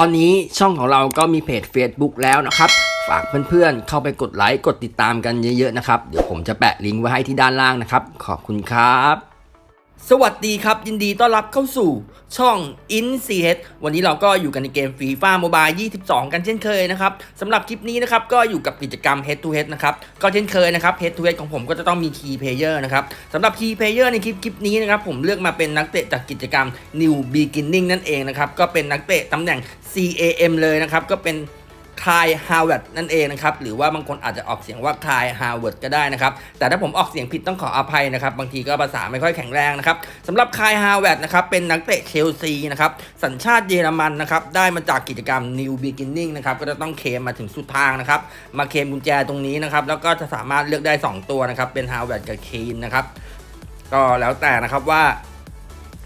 ตอนนี้ช่องของเราก็มีเพจ Facebook แล้วนะครับฝากเพื่อนๆ เข้าไปกดไลค์ กดติดตามกันเยอะๆนะครับ เดี๋ยวผมจะแปะลิงก์ไว้ให้ที่ด้านล่างนะครับ ขอบคุณครับ สวัสดีครับ ยินดีต้อนรับเข้าสู่ช่อง i n c h วันนี้เราก็อยู่กันในเกมฟีฟ่าโมบาย22 กันเช่นเคยนะครับสำหรับคลิปนี้นะครับก็อยู่กับกิจกรรม Head to Head นะครับก็เช่นเคยนะครับ Head to Head ของผมก็จะต้องมี Key Player นะครับสำหรับ Key Player ในคลิปคลิปนี้นะครับผมเลือกมาเป็นนักเตะจากกิจกรรม New Beginning นั่นเองนะครับก็เป็นนักเตะตำแหน่ง CAM เลยนะครับก็เป็น คายฮาวเวิร์ดนั่นเองนะครับหรือว่าบางคนอาจจะออกเสียงว่าคายฮาวเวิร์ดก็ได้นะครับแต่ถ้าผมออกเสียงผิดต้องขออภัยนะครับบางทีก็ภาษาไม่ค่อยแข็งแรงนะครับสำหรับคายฮาวเวิร์ดนะครับเป็นนักเตะเชลซีนะครับสัญชาติเยอรมันนะครับได้มาจากกิจกรรม New Beginning นะครับก็จะต้องเคมมาถึงสุดทางนะครับมาเคมกุญแจตรงนี้นะครับแล้วก็จะสามารถเลือกได้ 2 ตัวนะครับเป็นฮาวเวิร์ดกับคีนนะครับก็แล้วแต่นะครับว่า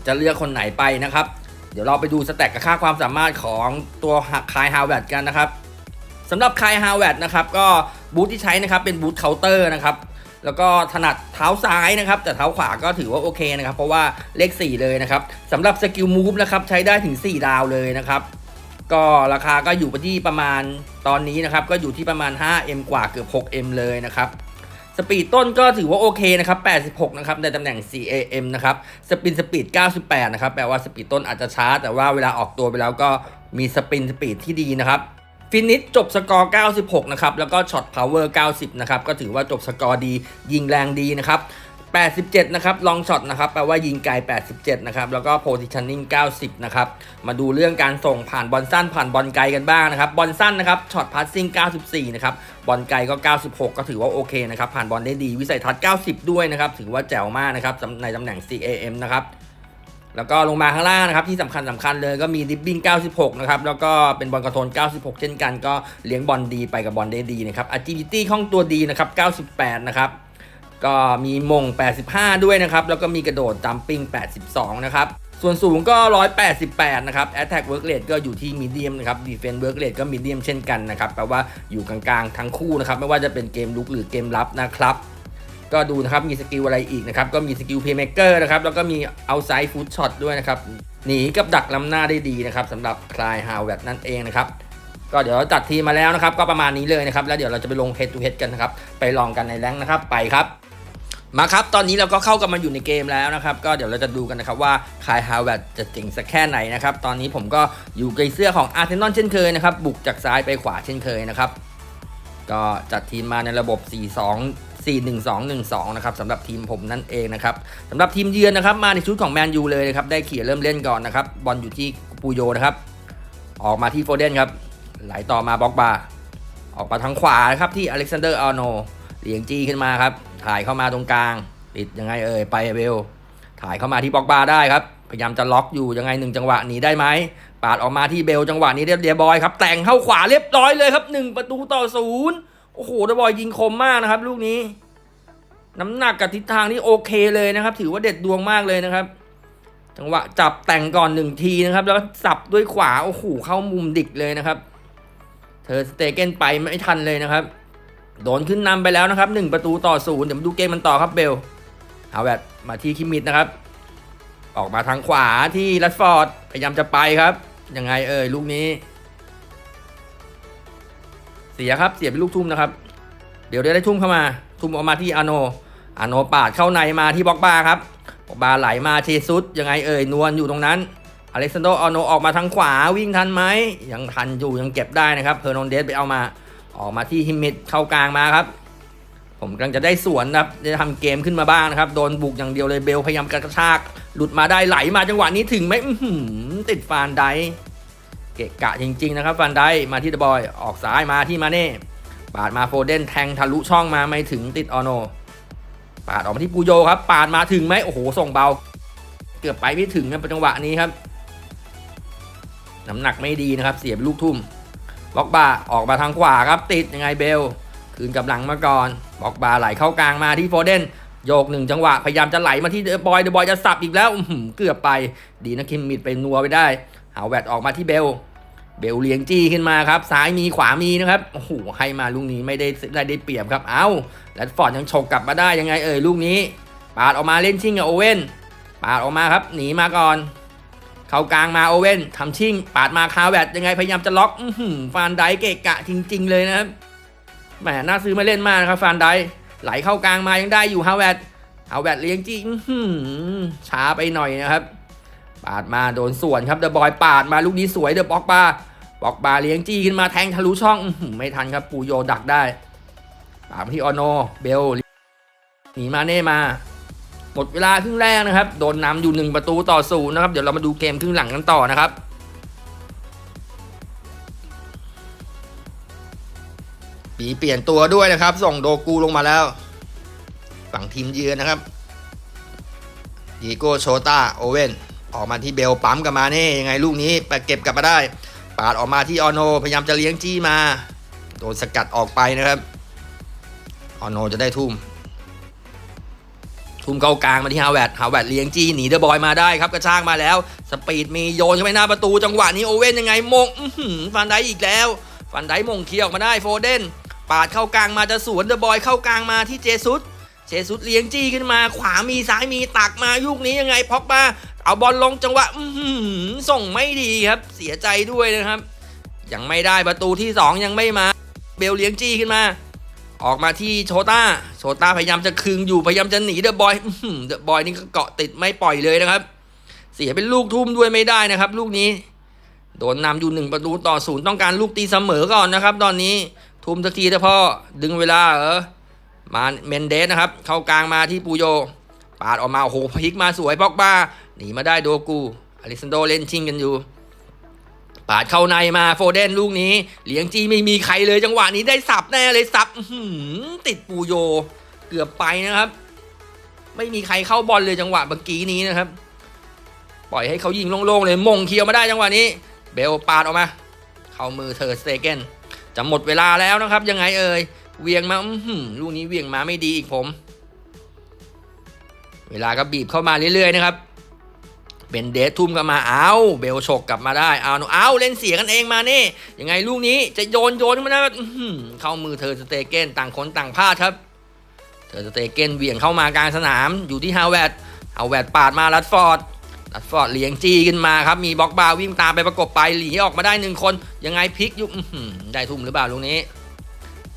จะเลือกคนไหนไปนะครับ เดี๋ยวเราไปดูสแต็กกับค่าความสามารถของตัวคายฮาวเวิร์ดกันนะครับ สำหรับคายฮาวเวิร์ดนะครับก็บูทที่ใช้นะครับเป็นบูทเคาน์เตอร์นะครับแล้วก็ถนัดเท้าซ้ายนะครับ แต่เท้าขวาก็ถือว่าโอเคนะครับ เพราะว่าเลข 4 เลยนะครับสำหรับสกิลมูฟนะครับใช้ได้ถึง 4 ดาวเลยนะครับ ก็ราคาก็อยู่ที่ประมาณตอนนี้นะครับ ก็อยู่ที่ประมาณ 5M กว่าเกือบ 6M เลยนะครับสปีดต้นก็ถือว่าโอเคนะครับ 86 นะครับ ในตำแหน่ง CAM นะครับ สปินสปีด 98 นะครับ แปลว่าสปีดต้นอาจจะช้า แต่ว่าเวลาออกตัวไปแล้วก็มีสปินสปีดที่ดีนะครับ ฟินิชจบสกอร์ 96 นะครับ แล้วก็ช็อตพาวเวอร์ 90 นะครับ ก็ถือว่าจบสกอร์ดี ยิงแรงดีนะครับ 87 นะครับ ลองช็อตนะครับ แปลว่ายิงไกล 87 นะครับ แล้วก็โพซิชันนิ่ง 90 นะครับ มาดูเรื่องการส่งผ่านบอลสั้นผ่านบอลไกลกันบ้างนะครับ บอลสั้นนะครับ ช็อตพัสซิ่ง 94 นะครับ บอลไกลก็ 96 ก็ถือว่าโอเคนะครับ ผ่านบอลได้ดี วิสัยทัศน์ 90 ด้วยนะครับ ถือว่าแจ๋วมากนะครับในตำแหน่ง CAM นะครับ แล้วก็ลงมาข้างล่างนะครับที่สำคัญสำคัญเลยก็มีดิบบิ้ง 96 นะครับ แล้วก็เป็นบอลกระโทน 96 เช่นกันก็เลี้ยงบอลดีไปกับบอลได้ดีนะครับ agility คล่องตัวดีนะครับ 98 นะครับ ก็มีมง 85 ด้วยนะครับ แล้วก็มีกระโดดจัมปิ้ง 82 นะครับ ส่วนสูงก็ 188 นะครับ attack work rate ก็อยู่ที่ medium นะครับ defense work rate ก็ medium เช่นกันนะครับแปลว่าอยู่กลางๆทั้งคู่นะครับไม่ว่าจะเป็นเกมลุกหรือเกมรับนะครับ ก็ดูนะครับมีสกิลอะไรอีกนะครับก็มีสกิลเพย์เมเกอร์นะครับแล้วก็มีเอาไซ d ์ฟู d ช็อตด้วยนะครับหนีกับดักล้ำหน้าได้ดีนะครับสำหรับคลายฮาวเวตนั่นเองนะครับก็เดี๋ยวจัดทีมมาแล้วนะครับ ก็ประมาณนี้เลยนะครับ แล้วเดี๋ยวเราจะไปลง head to head กันนะครับ ไปลองกันในแรงนะครับ ไปครับ มาครับ ตอนนี้เราก็เข้ากันมาอยู่ในเกมแล้วนะครับ ก็เดี๋ยวเราจะดูกันนะครับว่าคายฮาวเวตจะเจ๋งสักแค่ไหนนะครับ ตอนนี้ผมก็อยู่ในเสื้อของอาร์เซนอลเช่นเคยนะครับ บุกจากซ้ายไปขวาเช่นเคยนะครับ ก็จัดทีมมาในระบบ 4 2 4 1 2 1 2 นะครับสำหรับทีมผมนั่นเองนะครับสำหรับทีมเยือนนะครับมาในชุดของแมนยูเลยนะครับได้เขี่ยเริ่มเล่นก่อนนะครับบอลอยู่ที่ปูโยนะครับออกมาที่โฟเดนครับไหลต่อมาบ็อกบาออกมาทางขวาครับที่อเล็กซานเดอร์อาร์โนเลียงจี้ขึ้นมาครับถ่ายเข้ามาตรงกลางติดยังไงเอ่ยไปเวลถ่ายเข้ามาที่บ็อกบาได้ครับพยายามจะล็อกอยู่ยังไงหนึ่งจังหวะหนีได้ไหมปาดออกมาที่เบลจังหวะนี้เรียบเดียบอยครับแต่งเข้าขวาเรียบร้อยเลยครับหนึ่งประตูต่อศูนย์ โอ้โหเดบอยยิงคมมากนะครับ ลูกนี้ น้ำหนักกับทิศทางนี่โอเคเลยนะครับ ถือว่าเด็ดดวงมากเลยนะครับ จังหวะจับแต่งก่อนหนึ่งทีนะครับ แล้วก็สับด้วยขวาโอ้โหเข้ามุมดิกเลยนะครับ เธอสเตเกนไปไม่ทันเลยนะครับโดนขึ้นนำไปแล้วนะครับหนึ่งประตูต่อศูนย์เดี๋ยวมาดูเกมมันต่อครับเบลเอาแบบมาที่คิมิดนะครับ ออกมาทางขวาที่ลัดฟอร์ดพยายามจะไปครับยังไงเอ่ยลูกนี้ เสียครับเสียเป็นลูกทุ่มนะครับเดี๋ยวได้ทุ่มเข้ามา ทุ่มออกมาที่อาโนอาโนปาดเข้าในมาที่บ็อกบาครับบ็อกบาไหลมาเชซุสยังไงเอ่ยนวลอยู่ตรงนั้นอเล็กซานโดอาโนออกมาทางขวาวิ่งทันไหมยังทันอยู่ยังเก็บได้นะครับเพอร์นอนเดสไปเอามาออกมาที่ฮิมมิดเข้ากลางมาครับ ผมกำลังจะได้สวนนะครับจะทำเกมขึ้นมาบ้างนะครับ โดนบุกอย่างเดียวเลยเบลพยายามกระชาก หลุดมาได้ไหลมาจังหวะนี้ถึงไหมอื้อหือติดฟานได กะกะจริง ๆ นะครับฟานไดมาที่เดบอย ออกซ้ายมาที่มาเน่ปาดมาโฟเดนแทงทะลุช่องมาไม่ถึงติดออโน ปาดออกมาที่ปูโยครับ ปาดมาถึงไหมโอ้โหส่งเบา เกือบไปไม่ถึงนะจังหวะนี้ครับน้ำหนักไม่ดีนะครับ เสียเป็นลูกทุ่มบล็อกบาออกมาทางขวาครับ ติดยังไงเบลคืนกับหลังมาก่อนบล็อกบาไหลเข้ากลางมาที่โฟเดนโยกหนึ่งจังหวะพยายามจะไหลมาที่เดอบอยเดอบอยจะสับอีกแล้วเกือบไป ดีนะคิมมิดไปนัวไปได้หาแวดออกมาที่เบล เบลเลียงจี้ขึ้นมาครับ ซ้ายมีขวามีนะครับโอ้โหให้มาลูกนี้ไม่ได้ได้ได้เปรียบครับ เอ้าแรดฟอร์ดยังฉกกลับมาได้ยังไงเอ่ยลูกนี้ ปาดออกมาเล่นชิงกับโอเว่นปาดออกมาครับ หนีมาก่อน เข้ากลางมาโอเว่นทำชิ่ง ปาดมาคาแวดยังไงพยายามจะล็อกอืฟานไดเกะกะจริง ๆ เลยนะครับแหมน่าซื้อมาเล่นมากนะครับฟานไดไหลเข้ากลางมายังได้อยู่ฮาวแวดฮาแวดเลี้ยงจี้ช้าไปหน่อยนะครับ ปาดมาโดนสวนครับเดอะบอยปาดมาลูกนี้สวยเดอะบ็อกบาบ็อกบาเลี้ยงจี้ขึ้นมาแทงทะลุช่องไม่ทันครับปูโยดักได้ปาดที่ออโนเบลหนีมาเน่มาหมดเวลาครึ่งแรกนะครับ โดนนำอยู่หนึ่งประตูต่อศูนย์นะครับ เดี๋ยวเรามาดูเกมครึ่งหลังกันต่อนะครับ ปีเปลี่ยนตัวด้วยนะครับ ส่งโดกูลงมาแล้ว ฝั่งทีมเยือนนะครับดีโก้โชตาโอเว่น ออกมาที่เบลปั๊มกลับมาเน่ยังไงลูกนี้ไปเก็บกลับมาได้ ปาดออกมาที่ออโน พยายามจะเลี้ยงจี้มาโดนสกัดออกไปนะครับออโนจะได้ทุ่ม ทุ่มเข้ากลางมาที่ฮาวแวดฮาวแวดเลี้ยงจี้หนีเดอะบอยมาได้ครับกระชากมาแล้ว สปีดมีโยนเข้าไปหน้าประตูจังหวะนี้โอเว่นยังไงมงฟันไดอีกแล้ว ฟันไดมงเคียออกมาได้โฟเดนปาดเข้ากลางมาจะสวนเดอะบอยเข้ากลางมาที่เจซุส เจซุสเลี้ยงจี้ขึ้นมา ขวามีซ้ายมีตักมายุคนี้ยังไงพ็อกมาเอาบอลลงจังหวะส่งไม่ดีครับ เสียใจด้วยนะครับ ยังไม่ได้ประตูที่สองยังไม่มา เบลเลี้ยงจี้ขึ้นมา ออกมาที่โชต้าโชต้าพยายามจะคึงอยู่พยายามจะหนีเดอะบอยเดอะบอยนี่ก็เกาะติดไม่ปล่อยเลยนะครับ เสียเป็นลูกทุ่มด้วยไม่ได้นะครับ ลูกนี้โดนนำอยู่หนึ่งประตูต่อศูนย์ต้องการลูกตีเสมอก่อนนะครับ ตอนนี้ทุ่มสักทีเถอะพ่อดึงเวลาเหรอ มาเมนเดสนะครับ เข้ากลางมาที่ปูโย ปาดออกมาโอ้โหพลิกมาสวยปอกบ้าหนีมาได้โดกูอลิซันโดเล่นชิงกันอยู่ ปาดเข้าในมาโฟเดนลูกนี้เลี้ยงจีไม่มีใครเลยจังหวะนี้ได้สับแน่เลยสับติดปูโย เกือบไปนะครับ ไม่มีใครเข้าบอลเลยจังหวะเมื่อกี้นี้นะครับ ปล่อยให้เขายิงโล่งๆเลยมงเคียวมาได้จังหวะนี้ เบลปาดออกมา เข้ามือเธอสเตเกนจะหมดเวลาแล้วนะครับ ยังไงเอ่ย เวียงมาอื้อหือลูกนี้เวียงมาไม่ดีอีกผม เวลาก็บีบเข้ามาเรื่อยๆนะครับเบนเดสทุ่มกับมาเอาเบลฉกกลับมาได้เอาเอาเล่นเสียกันเองมาเนี่ยังไงลูกนี้จะโยนโยนขึ้นมาได้อื้อหือเข้ามือเธอสเตเกนต่างคนต่างพลาดครับ เธอสเตเกนเวี่ยงเข้ามากลางสนามอยู่ที่ฮาวเวดฮาวเวดปาดมาลัดฟอร์ดลัดฟอร์ดเลี้ยงจี้ขึ้นมาครับมีบล็อกบาวิ่งตามไปประกบไปหลีออกมาได้หนึ่งคน ยังไงพลิกยุบอื้อหือได้ทุ่มหรือเปล่าลูกนี้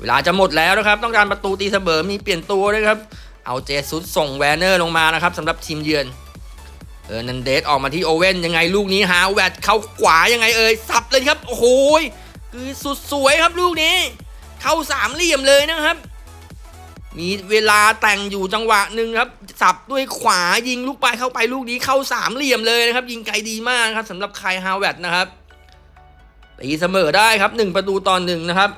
เวลาจะหมดแล้วนะครับ ต้องการประตูตีเสมอมีเปลี่ยนตัวด้วยครับ เอาเจสุดส่งแวนเนอร์ลงมานะครับสำหรับทีมเยือนเออนันเดสออกมาที่โอเว่นยังไงลูกนี้หาแวดเข้าขวายังไงเอ่ยสับเลยครับโอ้โหคือสุดสวยครับลูกนี้ เข้าสามเหลี่ยมเลยนะครับ มีเวลาแต่งอยู่จังหวะหนึ่งครับ สับด้วยขวายิงลูกไปเข้าไปลูกนี้เข้าสามเหลี่ยมเลยนะครับ ยิงไกลดีมากครับสำหรับไคฮาวเวดนะครับตีเสมอได้ครับหนึ่งประตูต่อหนึ่งนะครับ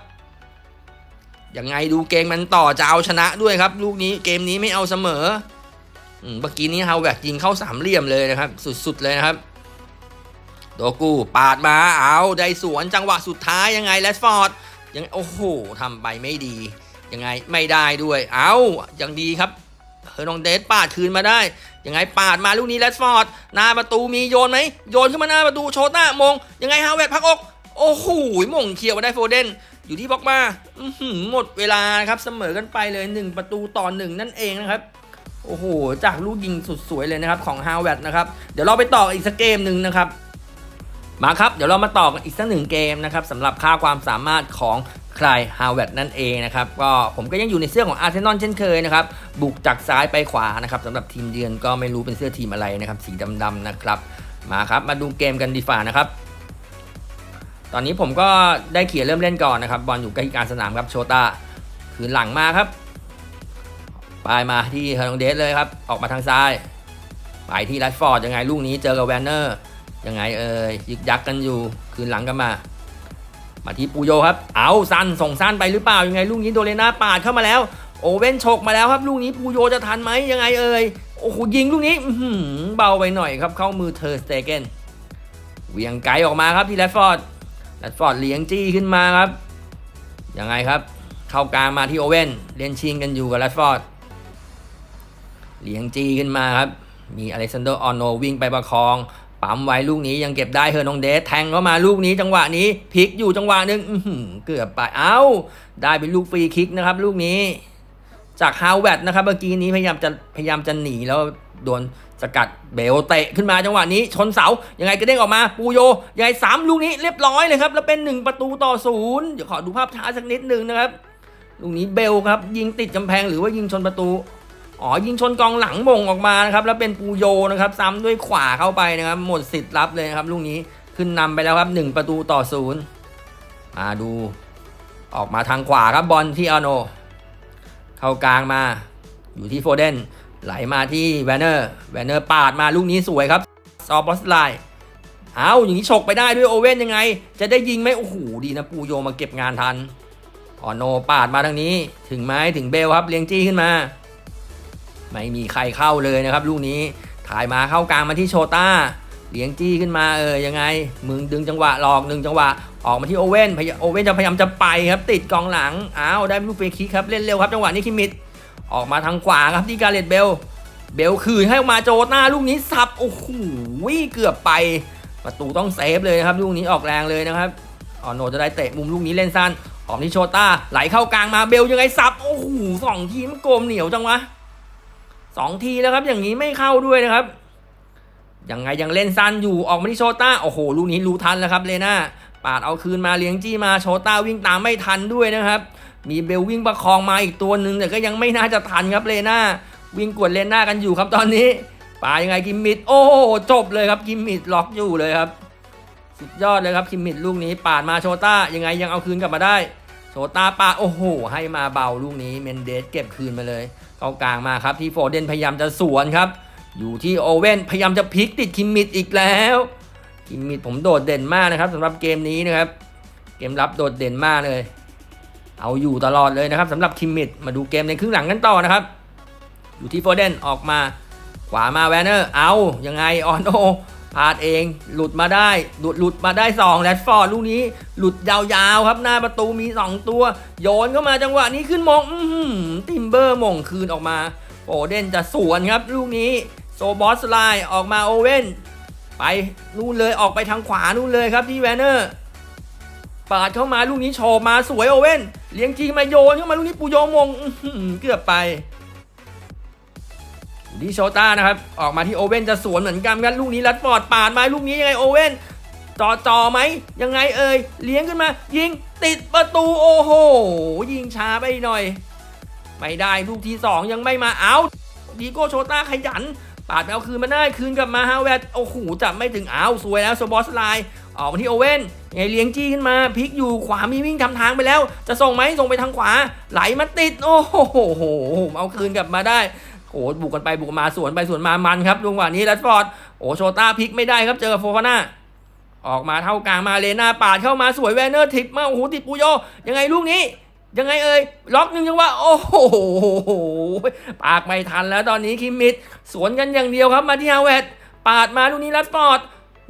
ยังไงดูเกมมันต่อจะเอาชนะด้วยครับ ลูกนี้เกมนี้ไม่เอาเสมอเมื่อกี้นี้ฮาวเวดยิงเข้าสามเหลี่ยมเลยนะครับ สุดๆเลยนะครับ โดกูปาดมาเอาได้สวนจังหวะสุดท้ายยังไงแรดฟอร์ดยังโอ้โหทำไปไม่ดี ยังไงไม่ได้ด้วย เอาอย่างดีครับเฮอร์นองเดสปาดคืนมาได้ยังไงปาดมาลูกนี้แรดฟอร์ดหน้าประตูมีโยนไหมโยนขึ้นมาหน้าประตูโชต้ามง ยังไงฮาวเวดพักอกโอ้โหมงเคียวมาได้โฟเดน อยู่ที่บล็อกมาหมดเวลาครับเสมอกันไปเลย 1 ประตูต่อหนึ่งนั่นเองนะครับ โอ้โห จากลูกยิงสุดสวยเลยนะครับของฮาวเวดนะครับ เดี๋ยวเราไปต่ออีกสักเกมหนึ่งนะครับ มาครับ เดี๋ยวเรามาต่อกันอีกสักหนึ่งเกมนะครับสำหรับค่าความสามารถของใครฮาวเวดนั่นเองนะครับ ก็ผมก็ยังอยู่ในเสื้อของอาร์เซนอลเช่นเคยนะครับ บุกจากซ้ายไปขวานะครับสำหรับทีมเยือนก็ไม่รู้เป็นเสื้อทีมอะไรนะครับ สีดำๆนะครับ มาครับ มาดูเกมกันดีฝ่านะครับ ตอนนี้ผมก็ได้เขียนเริ่มเล่นก่อนนะครับ บอลอยู่ใกล้กลางสนามครับโชตาคืนหลังมาครับปลายมาที่เฮอร์นองเดสเลยครับ ออกมาทางซ้าย ไปที่แรดฟอร์ดยังไงลูกนี้เจอกับแวนเนอร์ยังไงเอ่ยยึกยักกันอยู่คืนหลังกันมา มาที่ปูโยครับ เอาสั้นส่งสั้นไปหรือเปล่ายังไงลูกนี้โดเลน่าปาดเข้ามาแล้ว โอเว่นฉกมาแล้วครับ ลูกนี้ปูโยจะทันไหมยังไงเอ่ยโอ้โหยิงลูกนี้อืเบาไปหน่อยครับเข้ามือเทอสเตเกนเวียงไกลออกมาครับที่แรดฟอร์ด แรดฟอร์ดเลี้ยงจี้ขึ้นมาครับยังไงครับ เข้ากลางมาที่โอเว่นเล่นชิงกันอยู่กับแรดฟอร์ดเลี้ยงจี้ขึ้นมาครับ มีอเล็กซานเดอร์ออนโนวิ่งไปประคอง ปั๊มไว้ลูกนี้ยังเก็บได้เฮอร์นองเดสแทงเข้ามาลูกนี้จังหวะนี้พลิกอยู่จังหวะนึงเกือบไปเอ้า ได้เป็นลูกฟรีคิกนะครับ ลูกนี้ จากฮาวเวดนะครับเมื่อกี้นี้พยายามจะพยายามจะหนีแล้วโดนสกัดเบลเตะขึ้นมาจังหวะนี้ชนเสายังไงกระเด้งออกมาปูโยยังไงสามลูกนี้เรียบร้อยเลยครับ แล้วเป็น 1 ประตูต่อศูนย์เดี๋ยวขอดูภาพช้าสักนิดหนึ่งนะครับลูกนี้เบลครับ ยิงติดกำแพงหรือว่ายิงชนประตูอ๋อยิงชนกองหลังมงออกมานะครับแล้วเป็นปูโยนะครับซ้ำด้วยขวาเข้าไปนะครับหมดสิทธิ์รับเลยนะครับลูกนี้ขึ้นนำไปแล้วครับหนึ่งประตูต่อศูนย์มาดู ออกมาทางขวาครับบอลที่อาโน เข้ากลางมา อยู่ที่โฟเดนไหลมาที่แวนเนอร์แวนเนอร์ปาดมาลูกนี้สวยครับซอบอสไลน์เอาอย่างนี้ฉกไปได้ด้วยโอเว่นยังไง จะได้ยิงไหมโอ้โหดีนะปูโยมาเก็บงานทันออโนปาดมาทางนี้ ถึงไม้ถึงเบลครับเลี้ยงจี้ขึ้นมา ไม่มีใครเข้าเลยนะครับ ลูกนี้ถ่ายมาเข้ากลางมาที่โชต้าเลี้ยงจี้ขึ้นมาเออยังไง มึงดึงจังหวะหลอกหนึ่งจังหวะ ออกมาที่โอเว่นพยโอเว่นจะพยายามจะไปครับติดกองหลังอ้าวได้ลูกฟรย์คิกครับเล่นเร็วครับจังหวะนี้คิมิดออกมาทางขวาครับที่กาเลตเบล เบลคืนให้ออกมาโจต้าลูกนี้สับโอ้โหเกือบไป ประตูต้องเซฟเลยครับลูกนี้ออกแรงเลยนะครับออโนจะได้เตะมุมลูกนี้เล่นสั้นออกที่โชต้าไหลเข้ากลางมาเบลยังไงสับโอ้โหสองทีมันโกมเหนียวจังวะสองทีแล้วครับอย่างนี้ไม่เข้าด้วยนะครับยังไงยังเล่นสั้นอยู่ออกมาที่โชต้าโอ้โหลูกนี้รู้ทันแล้วครับเลน่าาดเอาคืนมาเลี้ยงจี้มาโชต้าวิ่งตามไม่ทันด้วยนะครับ มีเบลวิ่งประคองมาอีกตัวหนึ่งแต่ก็ยังไม่น่าจะทันครับเลน่าวิ่งกวดเลน่ากันอยู่ครับตอนนี้ปายังไงกิมมิดโอ้จบเลยครับกิมมิดล็อกอยู่เลยครับสุดยอดเลยครับคิมมิดลูกนี้ปาดมาโชต้ายังไงยังเอาคืนกลับมาได้ โชต้าปาโอ้โห ให้มาเบาลูกนี้เมนเดสเก็บคืนมาเลยเข้ากลางมาครับที่โฟเดนพยายามจะสวนครับ อยู่ที่โอเว่นพยายามจะพลิกติดคิมมิดอีกแล้ว คิมมิดผมโดดเด่นมากนะครับสำหรับเกมนี้นะครับ เกมรับโดดเด่นมากเลย เอาอยู่ตลอดเลยนะครับสำหรับคิมมิดมาดูเกมในครึ่งหลังกันต่อนะครับ อยู่ที่โฟเดนออกมาขวามาแวนเนอร์เอายังไงออนโอพลาดเองหลุดมาได้หลุดหลุดมาได้2แรดฟอร์ดลูกนี้ หลุดยาวๆครับหน้าประตูมี 2 ตัว โยนเข้ามาจังหวะนี้ขึ้นมงอื้อหือติมเบอร์มงคืนออกมาโฟเดนจะสวนครับ ลูกนี้ โซบอสไลน์ออกมาโอเว่น ไปนู่นเลยออกไปทางขวานู่นเลยครับที่แวนเนอร์ปาดเข้ามาลูกนี้โชว์มาสวยโอเว่นเลี้ยงจีมาโยนเข้ามาลูกนี้ปูโยมงเกือบไปดิโชต้านะครับ ออกมาที่โอเว่นจะสวนเหมือนกันกันลูกนี้รัดฟอร์ดปาดมาลูกนี้ยังไงโอเว่นจอจอไหมยังไงเอ่ยเลี้ยงขึ้นมา ยิงติดประตูโอ้โหยิงช้าไปหน่อย ไม่ได้ลูกที่สองยังไม่มาเอาดีโก้โชต้าขยัน ปาดไปเอาคืนมาได้คืนกลับมาฮาวเวตโอ้โหจับไม่ถึงเอาวสวยแล้วโซบอสไลน์ออกมาที่โอเว่นไงเลี้ยงจี้ขึ้นมาพลิกอยู่ขวามีวิ่งทำทางไปแล้ว จะส่งไหมส่งไปทางขวา ไหลมาติด โอ้โหเอาคืนกลับมาได้โอ้บุกกันไปบุกมาสวนไปสวนมามันครับจังหวะนี้แรดฟอร์ดโอ้โชต้าพลิกไม่ได้ครับเจอโฟฟาน่าออกมาเท่ากลางมาเลน่าปาดเข้ามาสวยแวนเนอร์ทิปมาโอ้โหติดปูโยยังไงลูกนี้ ยังไงเอ่ยล็อกหนึ่งจังหวะโอ้โหปากไม่ทันแล้วตอนนี้คิมมิดสวนกันอย่างเดียวครับมาที่ฮาวเวตปาดมาลูกนี้รัดฟอร์ด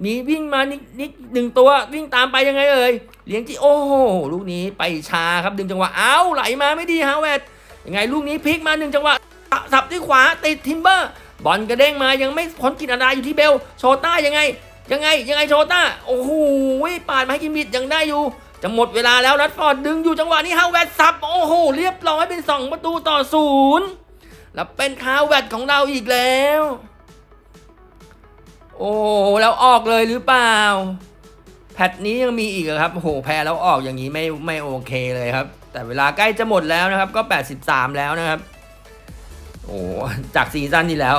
มีวิ่งมานิดนิดหนึ่งตัววิ่งตามไปยังไงเอ่ยเลี้ยงที่โอ้โหลูกนี้ไปชาครับดึงจังหวะเอ้าไหลมาไม่ดีฮาวเวตยังไงลูกนี้พลิกมาหนึ่งจังหวะสับด้วยขวาติดทิมเบอร์ บอลกระเด้งมายังไม่พ้นกินอันดาอยู่ที่เบลโชต้ายังไง ยังไงยังไงโชต้าโอ้โหปาดมาให้กิมมิดยังได้อยู่ จะหมดเวลาแล้วรัดฟอร์ดดึงอยู่จังหวะนี้ฮาวเวตซับโอ้โหเรียบร้อยเป็น 2 ประตูต่อศูนย์แล้วเป็นฮาวเวตของเราอีกแล้ว โอ้แล้วออกเลยหรือเปล่า แพทนี้ยังมีอีกครับโอ้โหแพ้แล้วออกอย่างนี้ไม่ไม่โอเคเลยครับ แต่เวลาใกล้จะหมดแล้วนะครับ ก็ 83 แล้วนะครับ โอ้จากซีซั่นที่แล้ว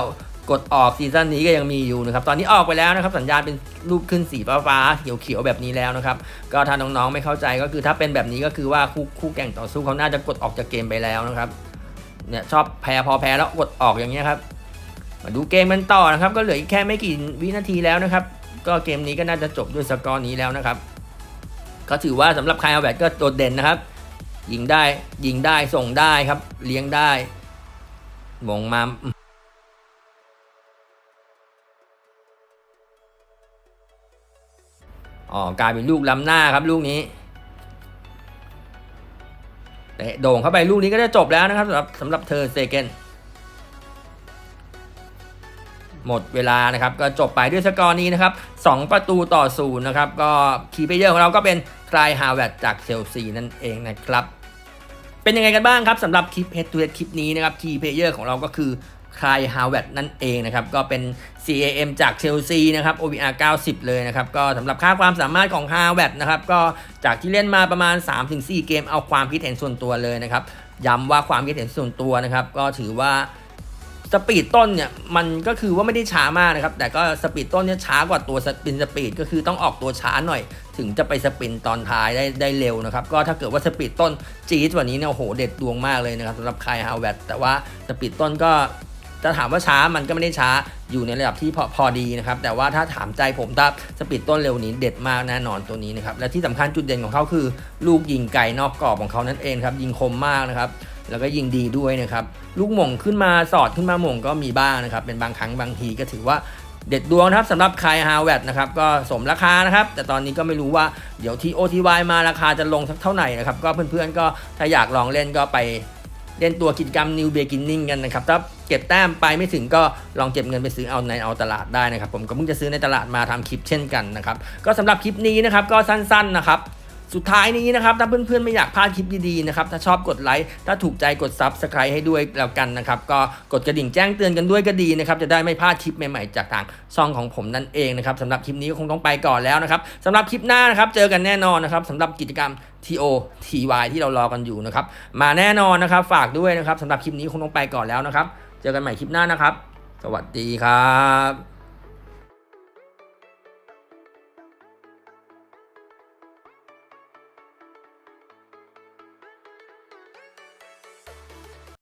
กดออกซีซั่นนี้ก็ยังมีอยู่นะครับ ตอนนี้ออกไปแล้วนะครับ สัญญาณเป็นรูปขึ้นสีฟ้าฟ้าๆเขียวๆแบบนี้แล้วนะครับ ก็ถ้าน้องๆไม่เข้าใจก็คือถ้าเป็นแบบนี้ก็คือว่าคู่คู่แข่งต่อสู้เขาน่าจะกดออกจากเกมไปแล้วนะครับเนี่ยชอบแพ้พอแพ้แล้วกดออกอย่างเงี้ยครับมาดูเกมกันต่อนะครับ ก็เหลืออีกแค่ไม่กี่วินาทีแล้วนะครับ ก็เกมนี้ก็น่าจะจบด้วยสกอร์นี้แล้วนะครับ ก็ถือว่าสำหรับคายอาแวตก็โดดเด่นนะครับยิงได้ยิงได้ส่งได้ครับ เลี้ยงได้มงมา อ๋อกลายเป็นลูกล้ำหน้าครับลูกนี้เตะโด่งเข้าไปลูกนี้ก็จะจบแล้วนะครับสำหรับสำหรับเธอเซเกนหมดเวลานะครับก็จบไปด้วยสกอร์นี้นะครับ 2 ประตูต่อศูนย์นะครับ ก็คีเพลเยอร์ของเราก็เป็นคลายฮาวเวตจากเชลซีนั่นเองนะครับ เป็นยังไงกันบ้างครับสำหรับคลิปเฮดทูเฮดคลิปนี้นะครับคีเพเยอร์ของเราก็คือคายฮาวเว t นั่นเองนะครับ ก็เป็น CAM จากเชลซีนะครับ OVR 90 เลยนะครับ ก็สำหรับค่าความสามารถของฮาวเว t นะครับ ก็จากที่เล่นมาประมาณ 3-4 เกมเอาความคิดเห็นส่วนตัวเลยนะครับ ย้ำว่าความคิดเห็นส่วนตัวนะครับ ก็ถือว่าสปีดต้นเนี่ยมันก็คือว่าไม่ได้ช้ามากนะครับ แต่ก็สปีดต้นเนี่ยช้ากว่าตัวสปินสปีดก็คือต้องออกตัวช้าหน่อย ถึงจะไปสปินตอนท้ายได้ได้เร็วนะครับ ก็ถ้าเกิดว่าสปีดต้นจี๊ดกว่านี้เนี่ยโอ้โหเด็ดดวงมากเลยนะครับสำหรับคายฮาวเวตแต่ว่าสปีดต้นก็ จะถามว่าช้ามันก็ไม่ได้ช้าอยู่ในระดับที่พอพอดีนะครับ แต่ว่าถ้าถามใจผมถ้าสปีดต้นเร็วนี้เด็ดมากแน่นอนตัวนี้นะครับ และที่สำคัญจุดเด่นของเขาคือ ลูกยิงไกลนอกกรอบของเขานั่นเองครับ ยิงคมมากนะครับ แล้วก็ยิงดีด้วยนะครับ ลูกหม่งขึ้นมาสอดขึ้นมาหม่งก็มีบ้างนะครับ เป็นบางครั้งบางทีก็ถือว่าเด็ดดวงนะครับสำหรับใคายฮาวเวตนะครับก็สมราคานะครับ แต่ตอนนี้ก็ไม่รู้ว่าเดี๋ยวที่ OTY มาราคาจะลงสักเท่าไหร่นะครับ ก็เพื่อนๆก็ถ้าอยากลองเล่นก็ไป เล่นตัวกิจกรรม New Beginning กันนะครับถ้าเก็บแต้มไปไม่ถึงก็ลองเก็บเงินไปซื้อเอาในเอาตลาดได้นะครับ ผมก็เพิ่งจะซื้อในตลาดมาทำคลิปเช่นกันนะครับ ก็สำหรับคลิปนี้นะครับก็สั้นๆนะครับ สุดท้ายนี้นะครับ ถ้าเพื่อนๆไม่อยากพลาดคลิปดีๆนะครับ ถ้าชอบกดไลค์ ถ้าถูกใจกด Subscribe ให้ด้วยแล้วกันนะครับ ก็กดกระดิ่งแจ้งเตือนกันด้วยก็ดีนะครับ จะได้ไม่พลาดคลิปใหม่ๆ จากทางช่องของผมนั่นเองนะครับสำหรับคลิปนี้ก็คงต้องไปก่อนแล้วนะครับสำหรับคลิปหน้านะครับ เจอกันแน่นอนนะครับสำหรับกิจกรรม TO TY ที่เรารอกันอยู่นะครับ มาแน่นอนนะครับ ฝากด้วยนะครับสำหรับคลิปนี้คงต้องไปก่อนแล้วนะครับ เจอกันใหม่คลิปหน้านะครับ สวัสดีครับ